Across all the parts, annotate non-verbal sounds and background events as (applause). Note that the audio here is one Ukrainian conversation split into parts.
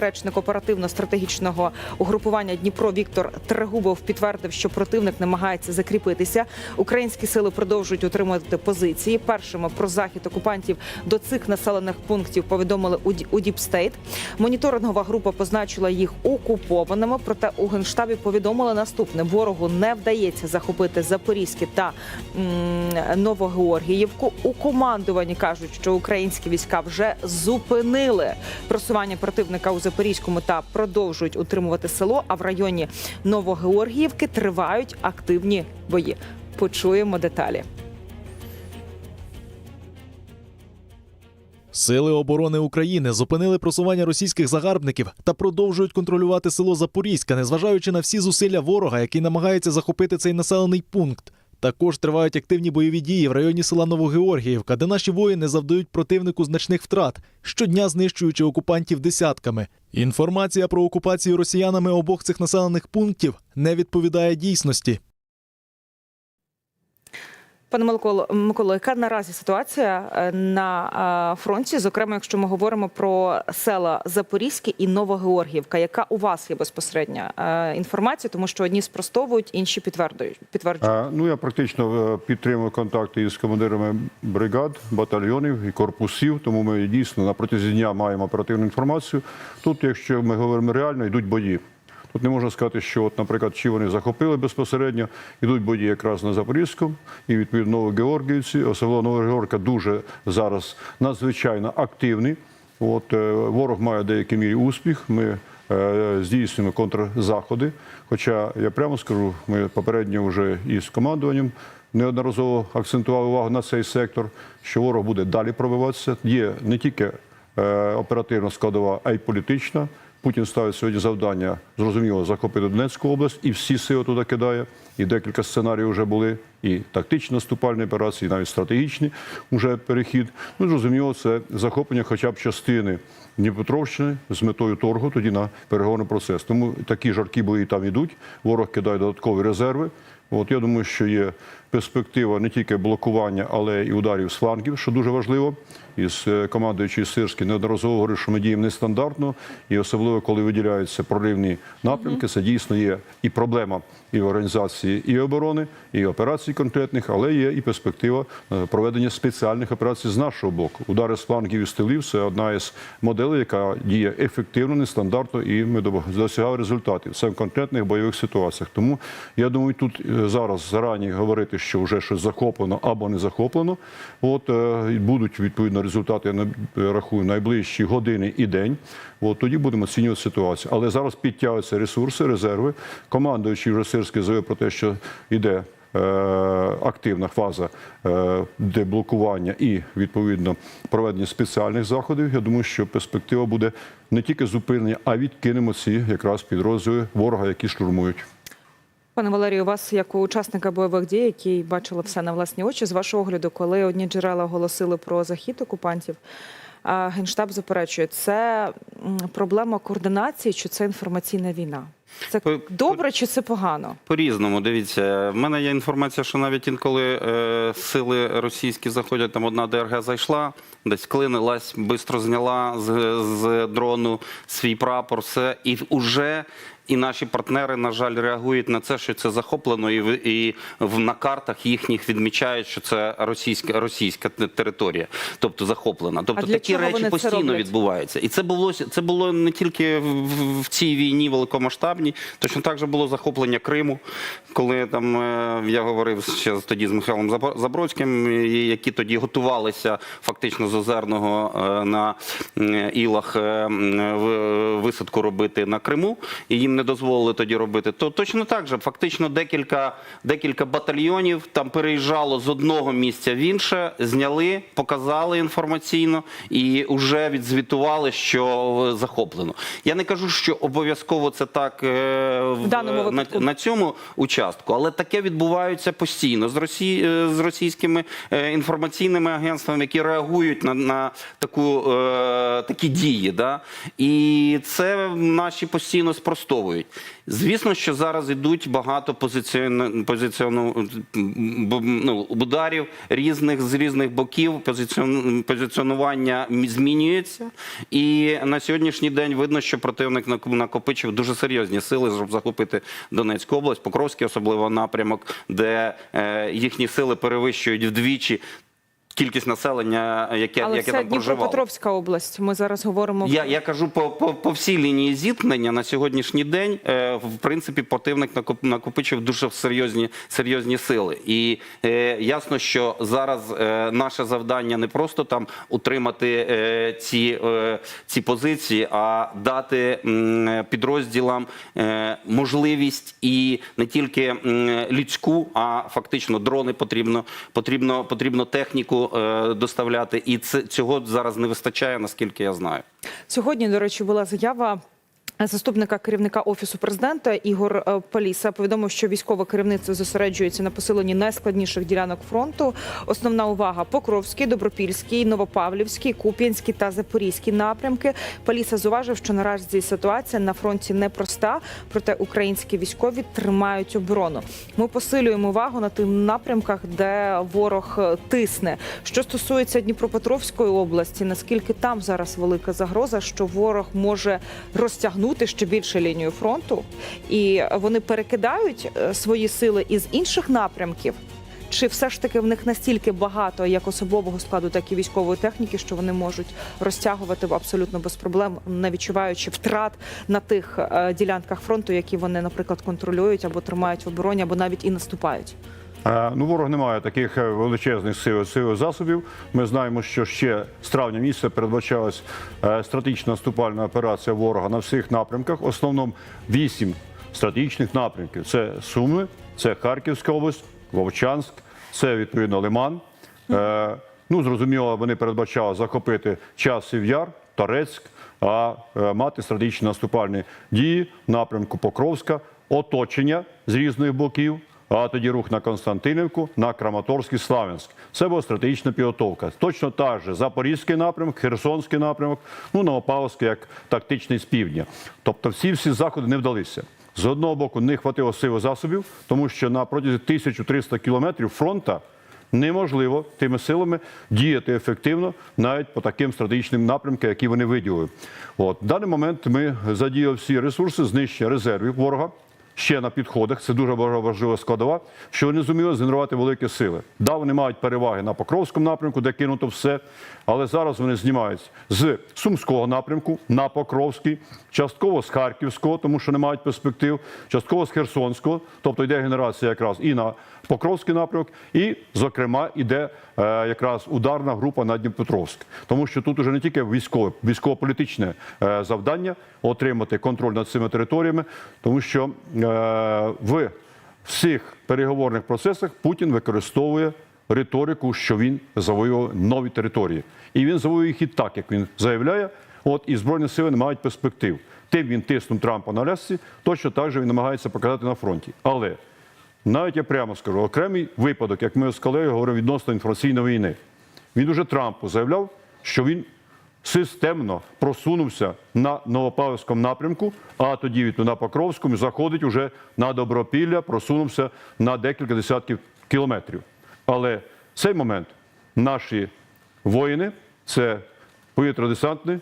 Речник оперативно-стратегічного угрупування Дніпро Віктор Трегубов підтвердив, що противник намагається закріпитися. Українські сили продовжують утримувати позиції. Першими про захід окупантів до цих населених пунктів повідомили у Ді- у Діпстейт. Моніторингова група позначила їх окупованими. Проте у генштабі повідомили наступне: ворогу не вдається захопити Запорізьке та Новогеоргіївку. У командуванні кажуть, що українські війська вже зупинили просування противника у Запорізькому та продовжують утримувати село. А в районі Новогеоргіївки тривають активні бої. Почуємо деталі. Сили оборони України зупинили просування російських загарбників та продовжують контролювати село Запорізька, незважаючи на всі зусилля ворога, який намагається захопити цей населений пункт. Також тривають активні бойові дії в районі села Новогеоргіївка, де наші воїни завдають противнику значних втрат, щодня знищуючи окупантів десятками. Інформація про окупацію росіянами обох цих населених пунктів не відповідає дійсності. Пане Миколо, Миколо, яка наразі ситуація е, на е, фронті? Зокрема, якщо ми говоримо про села Запорізьке і Новогеоргіївка, яка у вас є безпосередня е, інформація, тому що одні спростовують, інші підтверджують. підтверджують. Ну, я практично підтримую контакти із командирами бригад, батальйонів і корпусів, тому ми дійсно на протязі дня маємо оперативну інформацію. Тут, якщо ми говоримо реально, йдуть бої. Тут не можна сказати, що, от, наприклад, чи вони захопили безпосередньо, йдуть бої якраз на Запорізькому і відповідно Новогеоргіївці. Особливо Новогеоргіївка дуже зараз надзвичайно активний. От е, ворог має в мірі успіх. Ми е, здійснюємо контрзаходи. Хоча я прямо скажу, ми попередньо вже із командуванням неодноразово акцентували увагу на цей сектор, що ворог буде далі пробиватися. Є не тільки е, оперативна складова, а й політична. Путін ставить сьогодні завдання зрозуміло захопити Донецьку область і всі сили туди кидає. І декілька сценаріїв вже були, і тактичні наступальні операції, і навіть стратегічні вже перехід. Ну зрозуміло, це захоплення хоча б частини Дніпропетровщини з метою торгу тоді на переговорний процес. Тому такі жаркі бої там йдуть. Ворог кидає додаткові резерви. От я думаю, що є перспектива не тільки блокування, але і ударів з флангів, що дуже важливо. Із е, командуючий Сирський неодноразово говорив, що ми діємо нестандартно, і особливо коли виділяються проривні напрямки, це дійсно є і проблема і в організації і оборони, і операцій конкретних, але є і перспектива е, проведення спеціальних операцій з нашого боку. Удари з флангів і з тилів це одна із моделей, яка діє ефективно, нестандартно, і ми досягали результатів. Це в конкретних бойових ситуаціях. Тому я думаю, тут е, зараз зарані говорити, що вже щось захоплено або не захоплено. От будуть відповідно результати. Я рахую найближчі години і день. От тоді будемо оцінювати ситуацію. Але зараз підтягуються ресурси, резерви. Командуючий вже Сирський заявив про те, що йде. е, Активна фаза е, деблокування і відповідно проведення спеціальних заходів. Я думаю, що перспектива буде не тільки зупинення, а відкинемо ці якраз підрозділи ворога, які штурмують. Пане Валерію, у вас як учасника бойових дій, який бачила все на власні очі, з вашого огляду, коли одні джерела оголосили про захід окупантів, а генштаб заперечує, це проблема координації чи це інформаційна війна? Це По- добре чи це погано? По-різному, дивіться, в мене є інформація, що навіть інколи е, сили російські заходять, там одна ДРГ зайшла, десь клинилась, швидко зняла з, з дрону свій прапор, все, і вже і наші партнери, на жаль, реагують на це, що це захоплено, і, в- і в, на картах їхніх відмічають, що це російська, російська територія, тобто захоплена. Тобто такі речі постійно відбуваються. І це було, це було не тільки в, в- цій війні великомасштабній, точно так же було захоплення Криму, коли там е, я говорив ще тоді з Михайлом Забродським, які тоді готувалися фактично з Озерного е, на е, Ілах висадку робити на Криму, і їм не дозволили тоді робити. То точно так же, фактично декілька, декілька батальйонів там переїжджало з одного місця в інше, зняли, показали інформаційно і вже відзвітували, що захоплено. Я не кажу, що обов'язково це так е, в- даному на, на цьому участку, але таке відбувається постійно з Росії е, з російськими е, інформаційними агентствами, які реагують на, на таку такі дії. Да? І це наші постійно спростовують. Звісно, що зараз йдуть багато позиціон... позиціону... ну, ударів різних з різних боків. Позиціон... Позиціонування змінюється. І на сьогоднішній день видно, що противник нак- накопичив дуже серйозні сили, щоб захопити Донецьку область, Покровський особливо напрямок, де е, їхні сили перевищують вдвічі кількість населення, яке, Але яке це там проживало. Дніпропетровська область. Ми зараз говоримо Я, я кажу по, по, по всій лінії зіткнення на сьогоднішній день. Е, в принципі, противник накоп- накопичив дуже серйозні, серйозні сили. І е, ясно, що зараз е, наше завдання не просто там утримати е, ці, е, ці позиції, а дати м, підрозділам е, можливість і не тільки м, людську, а фактично дрони потрібно, потрібно, потрібно техніку е, доставляти. І це цього зараз не вистачає, наскільки я знаю. Сьогодні, до речі, була заява. Заступника керівника офісу президента Ігор е, Паліса повідомив, що військове керівництво зосереджується на посиленні найскладніших ділянок фронту. Основна увага Покровський, Добропільський, Новопавлівський, Куп'янський та Запорізький напрямки. Паліса зуважив, що наразі ситуація на фронті непроста, проте українські військові тримають оборону. Ми посилюємо увагу на тих напрямках, де ворог е, тисне. Що стосується Дніпропетровської області, наскільки там зараз велика загроза, що ворог може розтягнути ще більше лінію фронту, і вони перекидають е, свої сили із інших напрямків. Чи все ж таки в них настільки багато як особового складу, так і військової техніки, що вони можуть розтягувати абсолютно без проблем, не відчуваючи втрат на тих е, ділянках фронту, які вони, наприклад, контролюють або тримають в обороні, або навіть і наступають? Е, Ну, ворог не має таких е, величезних сил, сил засобів. Ми знаємо, що ще з травня місяця передбачалась е, стратегічна наступальна операція ворога на всіх напрямках. Основному вісім стратегічних напрямків: це Суми, це Харківська область, Вовчанськ, це відповідно Лиман. Ну, зрозуміло, вони передбачали захопити Часів Яр, Торецьк, а мати стратегічні наступальні дії в напрямку Покровська, оточення з різних боків. А тоді рух на Константинівку, на Краматорськ і Славянськ. Це була стратегічна підготовка. Точно так же Запорізький напрямок, Херсонський напрямок, ну Новопавловський як тактичний з півдня. Тобто всі всі заходи не вдалися. З одного боку, не хватило сил засобів, тому що на протязі 1300 кілометрів фронта неможливо тими силами діяти ефективно навіть по таким стратегічним напрямкам, які вони виділили. От в даний момент ми задіяли всі ресурси знищення резервів ворога. Ще на підходах, це дуже важлива складова, що вони зуміли згенерувати великі сили. Да, вони мають переваги на Покровському напрямку, де кинуто все, але зараз вони знімаються з Сумського напрямку на Покровський, частково з Харківського, тому що не мають перспектив, частково з Херсонського, тобто йде генерація якраз і на Покровський напрямок, і, зокрема, йде е, якраз ударна група на Дніпропетровськ. Тому що тут уже не тільки військове, військово-політичне е, завдання отримати контроль над цими територіями, тому що е, в всіх переговорних процесах Путін використовує риторику, що він завоював нові території. І він завоює їх і так, як він заявляє. От і збройні сили не мають перспектив. Тим він тиснув Трампа на лясці, точно так же він намагається показати на фронті. Але навіть я прямо скажу, окремий випадок, як ми з колегою говоримо відносно інформаційної війни. Він уже Трампу заявляв, що він системно просунувся на Новопавлівському напрямку, а тоді від на Покровському заходить уже на Добропілля, просунувся на декілька десятків кілометрів. Але в цей момент наші воїни, це повітря-десантний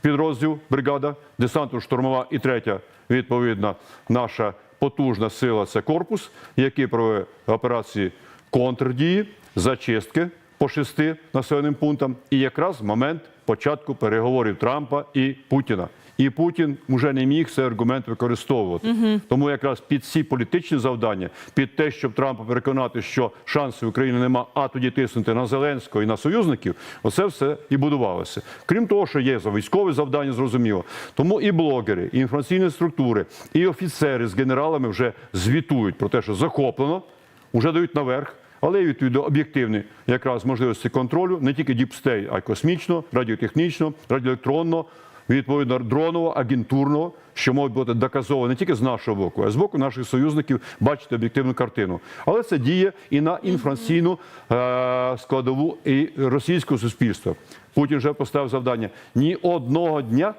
підрозділ, бригада, десантно-штурмова і третя, відповідно, наша потужна сила це корпус, який проводить операції контрдії, зачистки по шести населеним пунктам. І якраз момент початку переговорів Трампа і Путіна. І Путін вже не міг цей аргумент використовувати. Тому якраз під ці політичні завдання, під те, щоб Трампа переконати, що шансів України нема, а тоді тиснути на Зеленського і на союзників, оце все і будувалося. Крім того, що є за військові завдання, зрозуміло. Тому і блогери, і інформаційні структури, і офіцери з генералами вже звітують про те, що захоплено, вже дають наверх. Але відповідно об'єктивні якраз можливості контролю не тільки діпстей, а й космічно, радіотехнічно, радіоелектронно, відповідно дронового, агентурного, що може бути доказово не тільки з нашого боку, а з боку наших союзників бачити об'єктивну картину. Але це діє і на інформаційну е, складову і російського суспільства. Путін вже поставив завдання ні одного дня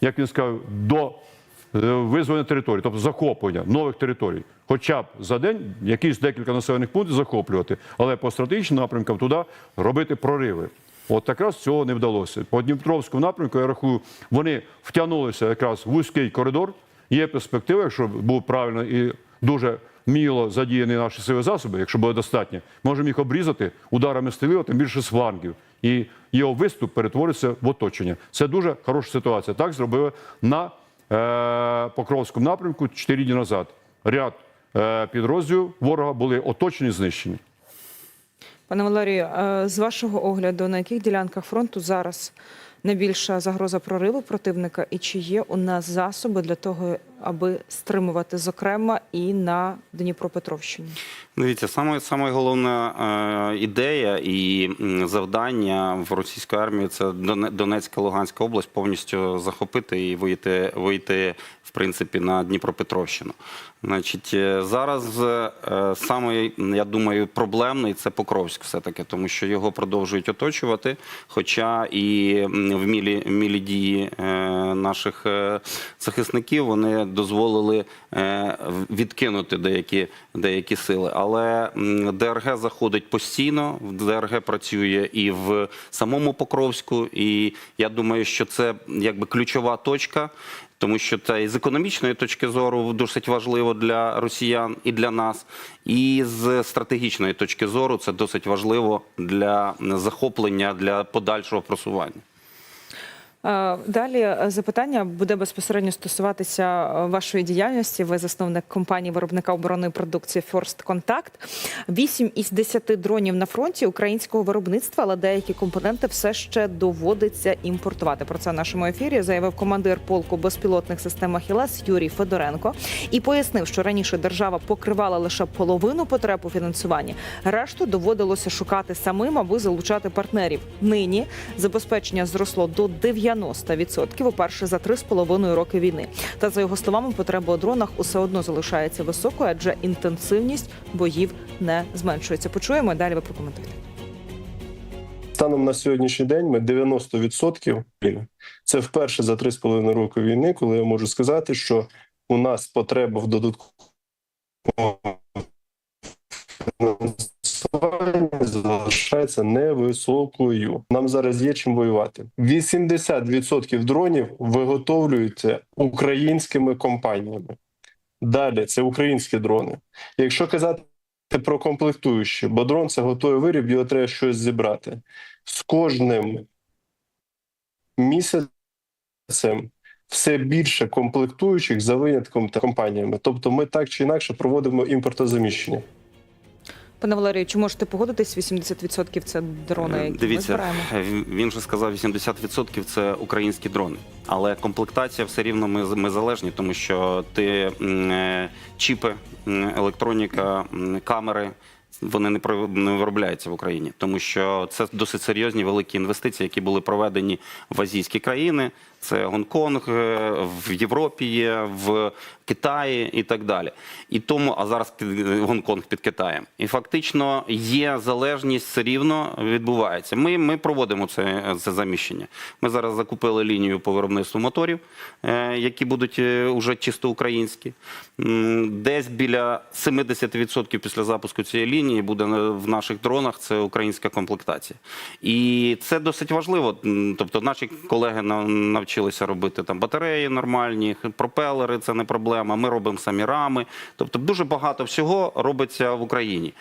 як він сказав, до е, визволення територій, тобто захоплення нових територій. Хоча б за день якісь декілька населених пунктів захоплювати, але по стратегічним напрямкам туди робити прориви. От якраз цього не вдалося. По Дніпровському напрямку, я рахую, вони втягнулися якраз в вузький коридор. Є перспектива, якщо був правильно і дуже вміло задіяні наші сили засоби, якщо буде достатньо, можемо їх обрізати ударами стріли, тим більше з флангів. І його виступ перетвориться в оточення. Це дуже хороша ситуація. Так зробили на е, Покровському напрямку 4 дні назад. Ряд е, підрозділів ворога були оточені, знищені. Пане Валерію, е, з вашого огляду, на яких ділянках фронту зараз найбільша загроза прориву противника, і чи є у нас засоби для того, аби стримувати, зокрема, і на Дніпропетровщині? Дивіться, саме, саме головна е, ідея і завдання в російської армії це Доне- Донецька, Луганська область повністю захопити і вийти, вийти в принципі на Дніпропетровщину. Значить, е, зараз е, саме, я думаю, проблемний це Покровськ, все таки, тому що його продовжують оточувати. Хоча і м, вмілі, вмілі дії е, наших захисників вони дозволили відкинути деякі, деякі сили. Але ДРГ заходить постійно, ДРГ працює і в самому Покровську. І я думаю, що це якби ключова точка. Тому що це і з економічної точки зору досить важливо для росіян і для нас, і з стратегічної точки зору це досить важливо для захоплення, для подальшого просування. Е, Далі е, запитання буде безпосередньо стосуватися е, вашої діяльності. Ви засновник компанії виробника оборонної продукції First Contact. Вісім із десяти дронів на фронті українського виробництва, але деякі компоненти все ще доводиться імпортувати. Про це в нашому ефірі заявив командир полку безпілотних систем «Ахілес» Юрій Федоренко і пояснив, що раніше держава покривала лише половину потреб у фінансуванні. Решту доводилося шукати самим, аби залучати партнерів. Нині забезпечення зросло до 90% уперше за три з половиною роки війни. Та за його словами, потреба у дронах усе одно залишається високою, адже інтенсивність боїв не зменшується. Почуємо далі. Ви прокоментуєте. Станом на сьогоднішній день ми 90% Це вперше за 3,5 роки війни, коли я можу сказати, що у нас потреба в додатковому фінансуванні залишається невисокою. Нам зараз є чим воювати. 80% дронів виготовлюються українськими компаніями. Далі це українські дрони. Якщо казати про комплектуючі, бо дрон це готовий виріб, його треба щось зібрати. З кожним місяцем все більше комплектуючих за винятком та компаніями. Тобто ми так чи інакше проводимо імпортозаміщення. Пане Валерію, чи можете погодитись? 80% це дрони, які ми Дивіться, збираємо. він- він же сказав, 80% це українські дрони. Але комплектація все рівно ми, ми залежні, тому що ти е, чіпи, електроніка, камери. Вони не не виробляються в Україні, тому що це досить серйозні великі інвестиції, які були проведені в азійські країни. Це Гонконг е, в Європі є, в Китаї і так далі. І тому, а зараз Гонконг під Китаєм. І фактично є залежність все рівно відбувається. Ми, ми проводимо це, це заміщення. Ми зараз закупили лінію по виробництву моторів, е, які будуть е, уже чисто українські. Десь біля 70% після запуску цієї лінії буде в наших дронах. Це українська комплектація. І це досить важливо. Тобто, наші колеги на- навчилися робити там батареї нормальні, пропелери це не проблема. Ми робимо самі рами. Тобто, дуже багато всього робиться в Україні.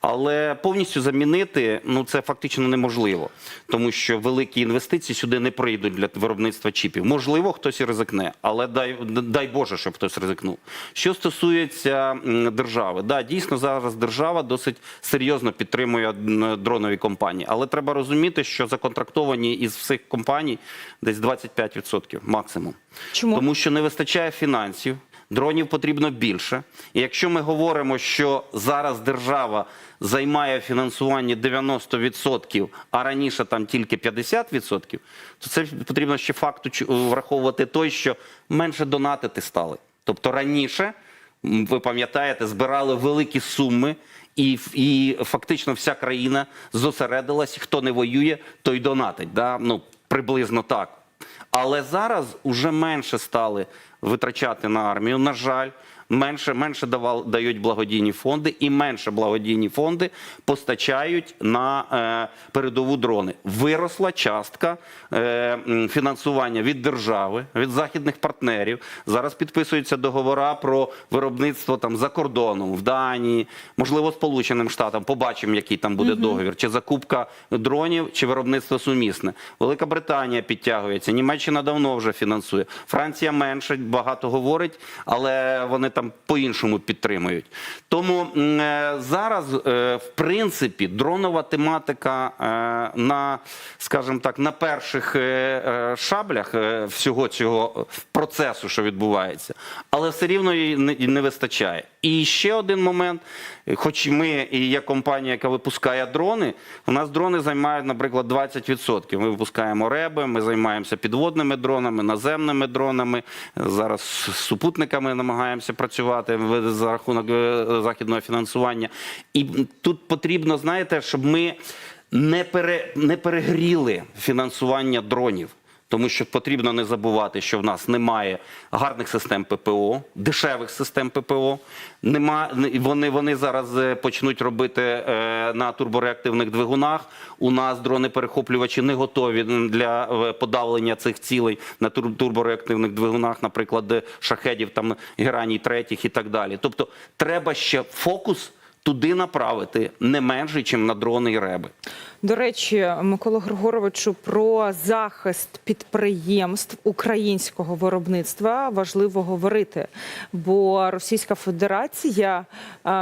Але повністю замінити ну це фактично неможливо, тому що великі інвестиції сюди не прийдуть для виробництва чіпів. Можливо, хтось і ризикне, але дай дай Боже, щоб хтось ризикнув. Що стосується держави, да, дійсно зараз держава досить серйозно підтримує дронові компанії, але треба розуміти, що законтрактовані із всіх компаній десь 25% максимум. Чому? Тому що не вистачає фінансів. Дронів потрібно більше. І якщо ми говоримо, що зараз держава займає фінансування 90%, а раніше там тільки 50%, то це потрібно ще факту враховувати той, що менше донатити стали. Тобто раніше, ви пам'ятаєте, збирали великі суми, і, і фактично вся країна зосередилась, хто не воює, той донатить. Да? Ну, приблизно так. Але зараз уже менше стали витрачати на армію. На жаль, менше, менше давал, дають благодійні фонди, і менше благодійні фонди постачають на е, передову дрони. Виросла частка е, фінансування від держави, від західних партнерів. Зараз підписуються договори про виробництво там за кордоном в Данії, можливо, Сполученим Штатам. Побачимо, який там буде договір, чи закупка дронів, чи виробництво сумісне. Велика Британія підтягується, Німеччина давно вже фінансує. Франція менше багато говорить, але вони там по-іншому підтримують. Тому е, зараз, е, в принципі, дронова тематика е, на, скажімо так, на перших шаблях всього цього процесу, що відбувається, але все рівно її не вистачає. І ще один момент, хоч ми і є компанія, яка випускає дрони, у нас дрони займають, наприклад, 20%. Ми випускаємо реби, ми займаємося підводними дронами, наземними дронами. Зараз з супутниками намагаємося працювати за рахунок е, західного фінансування. І тут потрібно, знаєте, щоб ми не, пере, не перегріли фінансування дронів. Тому що потрібно не забувати, що в нас немає гарних систем ППО, дешевих систем ППО. Нема вони, вони зараз е, почнуть робити е, на турбореактивних двигунах. У нас дрони-перехоплювачі не готові для е, подавлення цих цілей на тур- турбореактивних двигунах, наприклад, е, шахедів, там гераній третіх і так далі. Тобто, треба ще фокус туди направити не менше, ніж на дрони і реби. До речі, Микола Григоровичу, про захист підприємств українського виробництва важливо говорити, бо Російська Федерація е,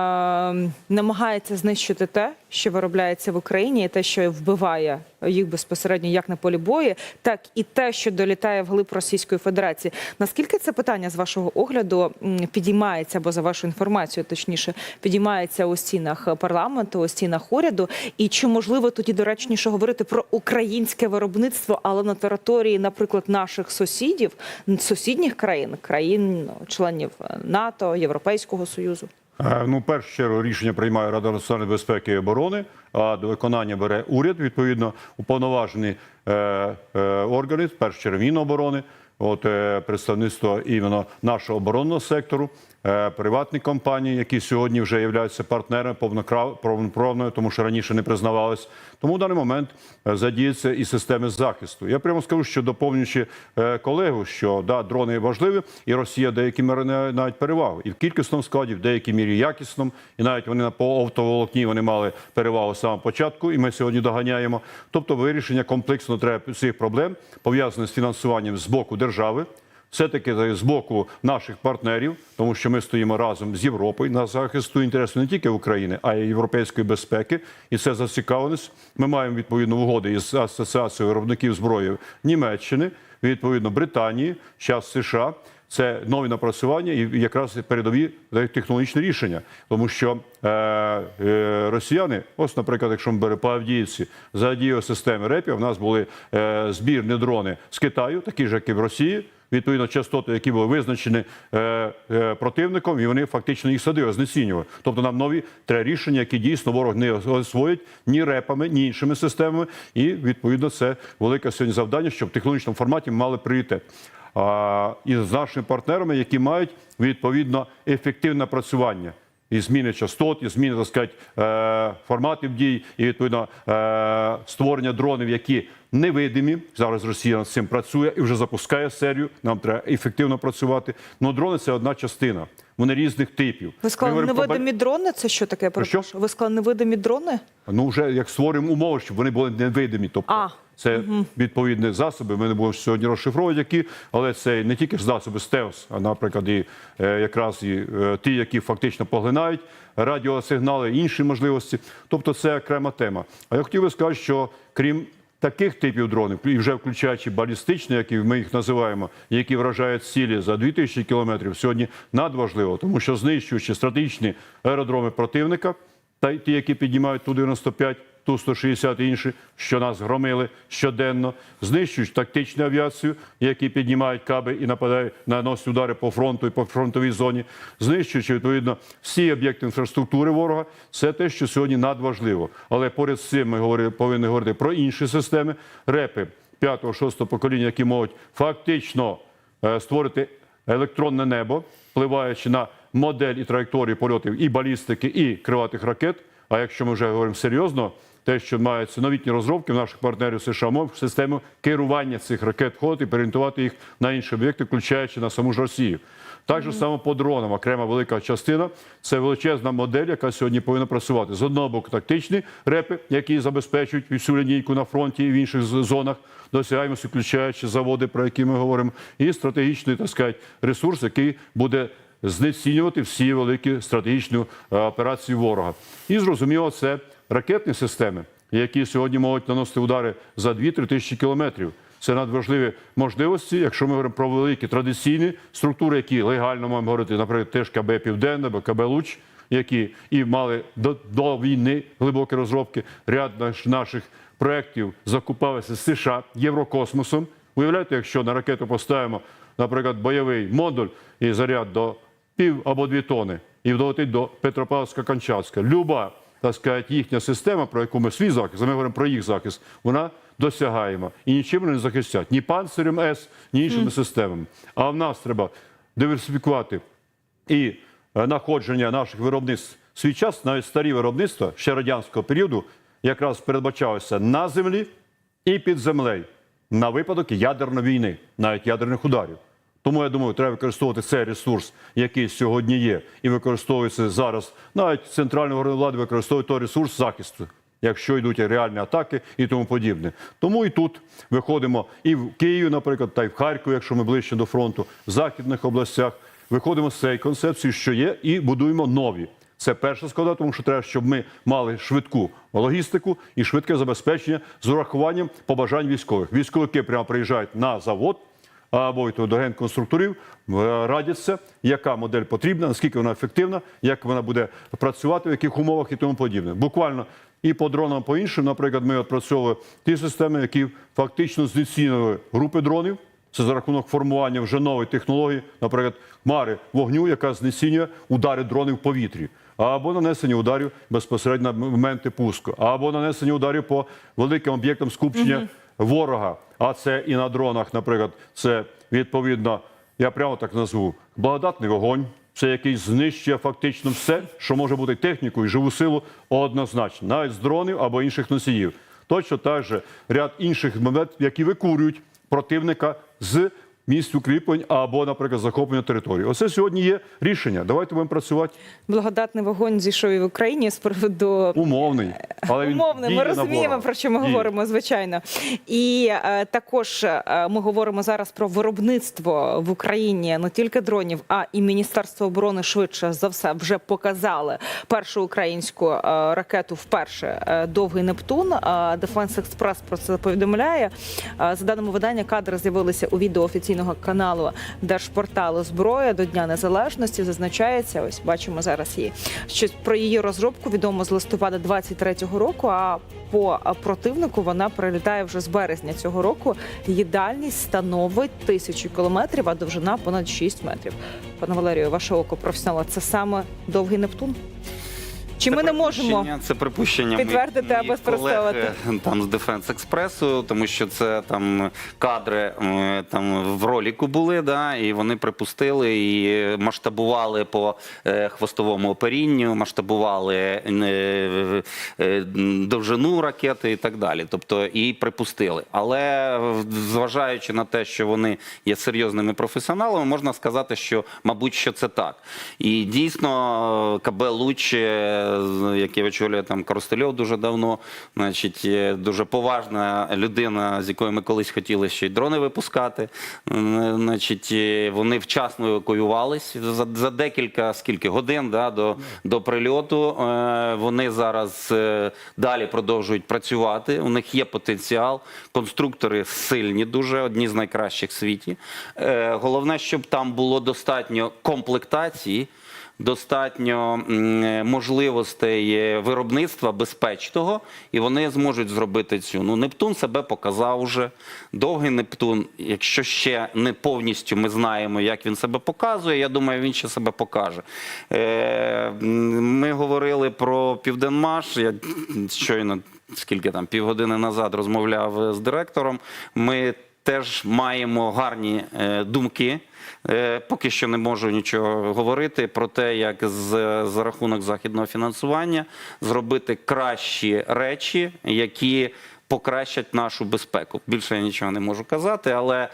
намагається знищити те, що виробляється в Україні, і те, що вбиває їх безпосередньо як на полі бою, так і те, що долітає вглиб Російської Федерації. Наскільки це питання з вашого огляду підіймається, або за вашу інформацію, точніше, підіймається у стінах парламенту, у стінах уряду, і чи можливо тоді доречніше говорити про українське виробництво, але на території, наприклад, наших сусідів, сусідніх країн, країн ну, е, НАТО, Європейського союзу? Е, Ну, першу чергу рішення приймає Рада національної безпеки і оборони, а до виконання бере уряд, відповідно, уповноважені е, е, органи, першу чергу Міноборони, от е, представництво іменно нашого оборонного сектору, приватні компанії, які сьогодні вже являються партнерами повноправною, тому що раніше не признавались. Тому в даний момент е, задіються і системи захисту. Я прямо скажу, що доповнюючи е, колегу, що да, дрони важливі, і Росія в деякій навіть перевагу. І в кількісному складі, в деякій мірі якісному. І навіть вони на оптоволокні вони мали перевагу з самого початку, і ми сьогодні доганяємо. Тобто вирішення комплексно треба цих проблем пов'язаних з фінансуванням з боку держави. Все-таки з боку наших партнерів, тому що ми стоїмо разом з Європою на захисту інтересів не тільки України, а й європейської безпеки. І це зацікавленість. Ми маємо відповідну угоди із асоціацією виробників зброї Німеччини, відповідно Британії, зараз США. Це нові напрацювання і якраз передові технологічні рішення, тому що е, е, росіяни, ось, наприклад, якщо ми беремо по Авдіївці, за задіяли системи РЕПів, у нас були е, збірні дрони з Китаю, такі ж, як і в Росії. Відповідно, частоти, які були визначені е, е, противником, і вони фактично їх садили, знецінювали. Тобто нам нові треба рішення, які дійсно ворог не освоїть ні репами, ні іншими системами. І відповідно це велике сьогодні завдання, щоб в технологічному форматі ми мали пріоритет. А, і з нашими партнерами, які мають відповідно ефективне напрацювання. І зміни частот, і зміни так сказати, е, форматів дій, і відповідно е, створення дронів, які невидимі. Зараз Росія над цим працює і вже запускає серію. Нам треба ефективно працювати. Ну дрони це одна частина. Вони різних типів. Ви сказали, говоримо про невидимі дрони? Це що таке? що? Ви сказали, невидимі дрони? Ну вже як створюємо умови, щоб вони були невидимі. Тобто А, це відповідні засоби. Ми не будемо сьогодні розшифровувати, які, але це не тільки засоби стелс, а наприклад, і е, якраз і е, ті, які фактично поглинають радіосигнали, інші можливості. Тобто це окрема тема. А я хотів би сказати, що крім таких типів дронів, і вже включаючи балістичні, які ми їх називаємо, які вражають цілі за 2000 кілометрів, сьогодні надважливо, тому що знищуючи стратегічні аеродроми противника, та ті, які піднімають Ту-95, Ту-160 і інші, що нас громили щоденно, знищують тактичну авіацію, які піднімають каби і нападають, наносять удари по фронту і по фронтовій зоні, знищуючи відповідно всі об'єкти інфраструктури ворога. Це те, що сьогодні надважливо. Але поряд з цим ми говорили, повинні говорити про інші системи репи 5-6 покоління, які можуть фактично е, створити електронне небо, впливаючи на модель і траєкторію польотів і балістики, і криватих ракет. А якщо ми вже говоримо серйозно, те, що маються новітні розробки в наших партнерів США, мов систему керування цих ракет входити і переорієнтувати їх на інші об'єкти, включаючи на саму ж Росію. Так же само по дронам, окрема велика частина це величезна модель, яка сьогодні повинна працювати з одного боку тактичні репи, які забезпечують всю лінійку на фронті і в інших зонах досягаємося, включаючи заводи, про які ми говоримо, і стратегічний так сказати, ресурс, який буде знецінювати всі великі стратегічні е, операції ворога. І зрозуміло, це ракетні системи, які сьогодні можуть наносити удари за 2-3 тисячі кілометрів. Це надважливі можливості, якщо ми говоримо про великі традиційні структури, які легально можемо говорити, наприклад, теж КБ Південне або КБ Луч, які і мали до, до війни глибокі розробки. Ряд наш, наших проєктів закупалися з США Єврокосмосом. Уявляєте, якщо на ракету поставимо, наприклад, бойовий модуль і заряд до пів або дві тони, і долетить до Петропавловська-Камчатська. Люба, так сказати, їхня система, про яку ми свій захист, а ми говоримо про їх захист, вона досягаємо. І нічим вони не захистять ні панцирем С, ні іншими системами. А в нас треба диверсифікувати і е, находження наших виробництв. Свій час навіть старі виробництва ще радянського періоду якраз передбачалися на землі і під землею на випадок ядерної війни, навіть ядерних ударів. Тому я думаю, треба використовувати цей ресурс, який сьогодні є, і використовується зараз. Навіть центральна органи влади використовує той ресурс захисту, якщо йдуть реальні атаки і тому подібне. Тому і тут виходимо і в Києві, наприклад, та й в Харкові, якщо ми ближче до фронту, в західних областях. Виходимо з цієї концепції, що є, і будуємо нові. Це перша складова, тому що треба, щоб ми мали швидку логістику і швидке забезпечення з урахуванням побажань військових. Військовики прямо приїжджають на завод або й до генконструкторів, е, радяться, яка модель потрібна, наскільки вона ефективна, як вона буде працювати, в яких умовах і тому подібне. Буквально і по дронам, по іншим, наприклад, ми опрацьовували ті системи, які фактично знецінили групи дронів. Це за рахунок формування вже нової технології, наприклад, хмари вогню, яка знецінює удари дронів в повітрі, або нанесення ударів безпосередньо на моменти пуску, або нанесення ударів по великим об'єктам скупчення ворога. А це і на дронах, наприклад, це відповідно, я прямо так назву, благодатний вогонь. Це який знищує фактично все, що може бути технікою, живу силу однозначно, навіть з дронів або інших носіїв. Точно так же ряд інших моментів, які викурюють противника з місць укріплень або, наприклад, захоплення території. Оце сьогодні є рішення. Давайте будемо працювати Благодатний вогонь зійшов і в Україні з приводу умовний, але він Умовно, діє ми розуміємо, про що ми Діє. говоримо, звичайно. І е, також е, ми говоримо зараз про виробництво в Україні не тільки дронів, а і Міністерство оборони швидше за все вже показали першу українську е, ракету вперше е, довгий Нептун. Е, Defense Express про це повідомляє. Е, за даними видання, кадри з'явилися у відео офіційного каналу держпорталу зброя до Дня Незалежності. Зазначається, ось бачимо зараз її. Що про її розробку відомо з листопада 23-го року. А по противнику вона прилітає вже з березня цього року. Її дальність становить тисячу кілометрів, а довжина понад 6 метрів. Пане Валерію, ваше око професіонала, це саме довгий Нептун? Чи ми не можемо? Це припущення підтвердити або моїх спростувати? колег, Там з Defense Експресу, тому що це там кадри е, там в роліку були, да, і вони припустили і масштабували по е, хвостовому оперінню, масштабували е, е, довжину ракети і так далі. Тобто і припустили. Але зважаючи на те, що вони є серйозними професіоналами, можна сказати, що мабуть, що це так. І дійсно КБ Луч е, який очолює там Коростельов дуже давно. Значить, дуже поважна людина, з якою ми колись хотіли ще й дрони випускати. Значить, е, вони вчасно евакуювались за, за декілька скільки годин да, до, до прильоту. Е, Вони зараз е, далі продовжують працювати. У них є потенціал. Конструктори сильні, дуже одні з найкращих в світі. Головне, щоб там було достатньо комплектації. Достатньо можливостей е, виробництва безпечного, і вони зможуть зробити цю. Ну, Нептун себе показав уже. Довгий Нептун, якщо ще не повністю ми знаємо, як він себе показує, я думаю, він ще себе покаже. Е, ми говорили про Південмаш. Я щойно скільки там півгодини назад розмовляв е, з директором. Ми теж маємо гарні думки. Е, Поки що не можу нічого говорити про те, як з, за рахунок західного фінансування зробити кращі речі, які покращать нашу безпеку. Більше я нічого не можу казати, але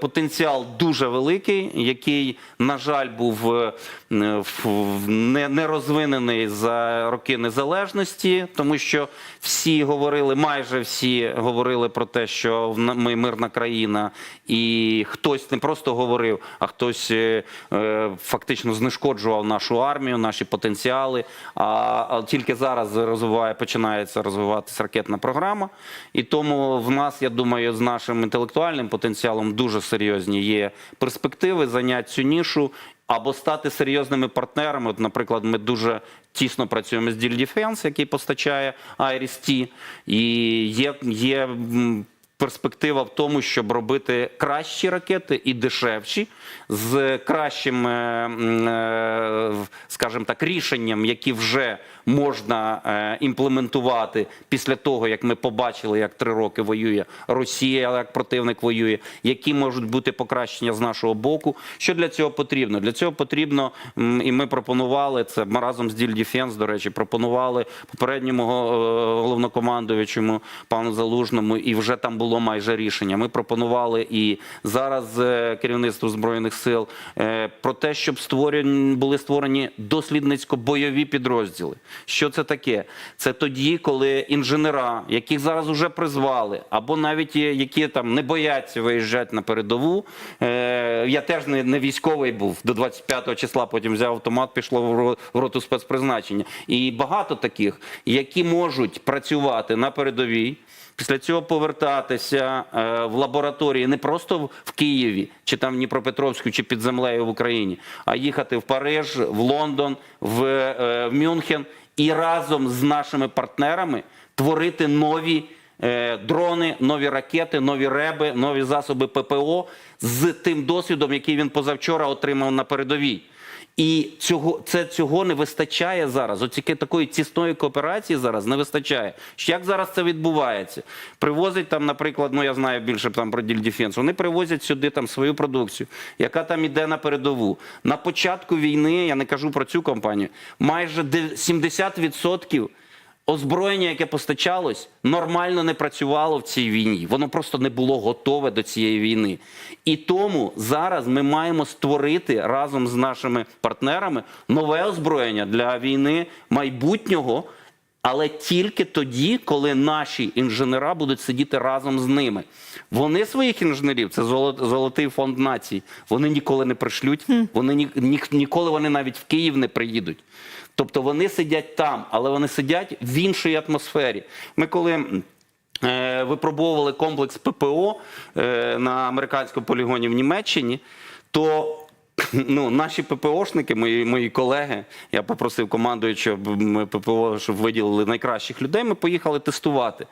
потенціал дуже великий, який, на жаль, був е, не, не розвинений за роки незалежності, тому що всі говорили, майже всі говорили про те, що ми мирна країна, і хтось не просто говорив, а хтось е, е, фактично знешкоджував нашу армію, наші потенціали. А тільки зараз розвиває, починається розвиватися ракетна програма. І тому в нас, я думаю, з нашим інтелектуальним потенціалом дуже серйозні є перспективи зайняти цю нішу. Або стати серйозними партнерами. От, наприклад, ми дуже тісно працюємо з Deal Defense, який постачає Iris-T, і є, є перспектива в тому, щоб робити кращі ракети і дешевші, з кращим, е, е, скажімо так, рішенням, які вже можна е, імплементувати після того, як ми побачили, як три роки воює Росія, як противник воює, які можуть бути покращення з нашого боку. Що для цього потрібно? Для цього потрібно, і ми пропонували це ми разом з Defense, до речі, пропонували попередньому головнокомандуючому пану Залужному, і вже там було майже рішення. Ми пропонували і зараз е, керівництво збройних сил е, про те, щоб створені були створені дослідницько-бойові підрозділи. Що це таке? Це тоді, коли інженера, яких зараз вже призвали, або навіть які там не бояться виїжджати на передову. Е, я теж не військовий був до 25 числа. Потім взяв автомат, пішло в роту спецпризначення. І багато таких, які можуть працювати на передовій. Після цього повертатися е, в лабораторії не просто в- Києві, чи там в Дніпропетровську, чи під землею в Україні, а їхати в Париж, в Лондон, в, е, Мюнхен і разом з нашими партнерами творити нові е, дрони, нові ракети, нові реби, нові засоби ППО з тим досвідом, який він позавчора отримав на передовій. І цього це цього не вистачає зараз. Оці такої тісної кооперації зараз не вистачає. Як зараз це відбувається? Привозять там, наприклад, ну я знаю більше там про Дільдіфенс. Вони привозять сюди там свою продукцію, яка там іде на передову. На початку війни, я не кажу про цю компанію, майже де- 70% озброєння, яке постачалось, нормально не працювало в цій війні. Воно просто не було готове до цієї війни. І тому зараз ми маємо створити разом з нашими партнерами нове озброєння для війни майбутнього. Але тільки тоді, коли наші інженера будуть сидіти разом з ними. Вони своїх інженерів, це золотий фонд націй, вони ніколи не пришлють, вони ні, ні, ніколи вони навіть в Київ не приїдуть. Тобто вони сидять там, але вони сидять в іншій атмосфері. Ми коли. е, Випробовували комплекс ППО е, на американському полігоні в Німеччині, то (clears throat) ну, наші ППОшники, мої, мої колеги, я попросив командуючого ми ППО, щоб виділили найкращих людей. Ми поїхали тестувати.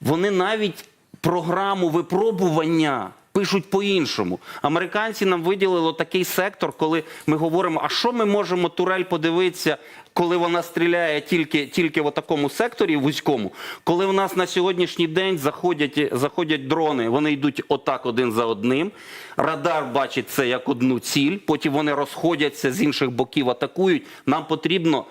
Вони навіть програму випробування пишуть по-іншому. Американці нам виділили такий сектор, коли ми говоримо, а що ми можемо турель подивитися, коли вона стріляє тільки, тільки в такому секторі вузькому, коли в нас на сьогоднішній день заходять, заходять дрони, вони йдуть отак один за одним. Радар бачить це як одну ціль, потім вони розходяться з інших боків, атакують. Нам потрібно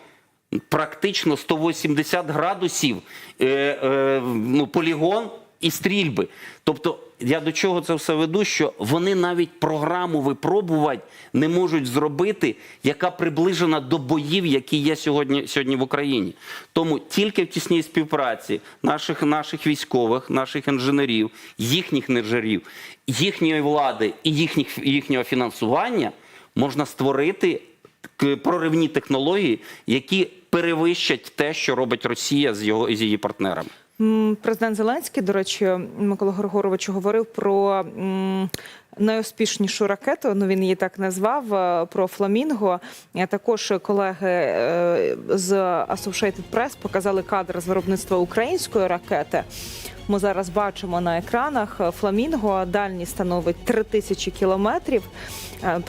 практично 180 градусів е, е, ну, полігон і стрільби. Тобто я до чого це все веду? Що вони навіть програму випробувань не можуть зробити, яка приближена до боїв, які є сьогодні, сьогодні в Україні. Тому тільки в тісній співпраці наших, наших військових, наших інженерів, їхніх інженерів, їхньої влади і їхніх, їхнього фінансування можна створити проривні технології, які перевищать те, що робить Росія з його з її партнерами. Президент Зеленський, до речі, Микола Григорович говорив про найуспішнішу ракету. Ну він її так назвав е, про Фламінго. Е, Також колеги е, з Associated Press показали кадр з виробництва української ракети. Ми зараз бачимо на екранах Фламінго. Дальність становить 3000 кілометрів. Е,